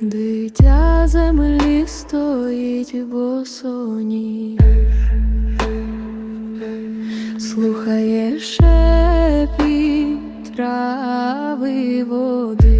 Дитя землі стоїть босоні, слухає шепіт трави води.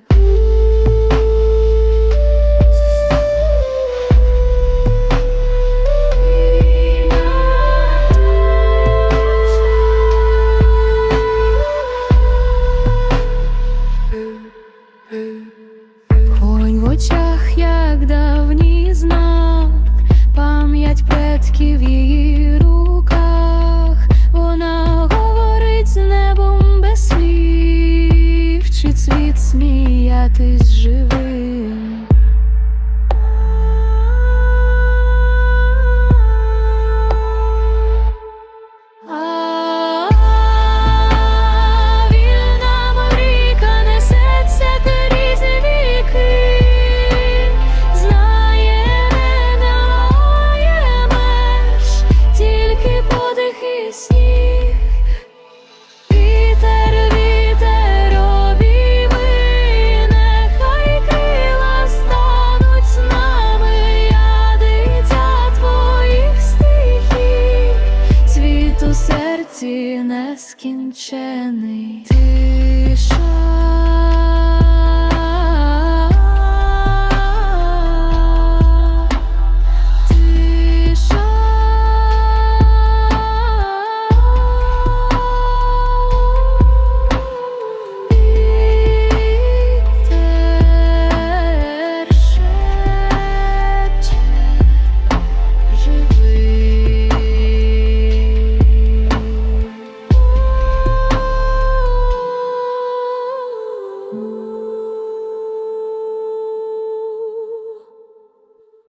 ти нескінчений. Тиша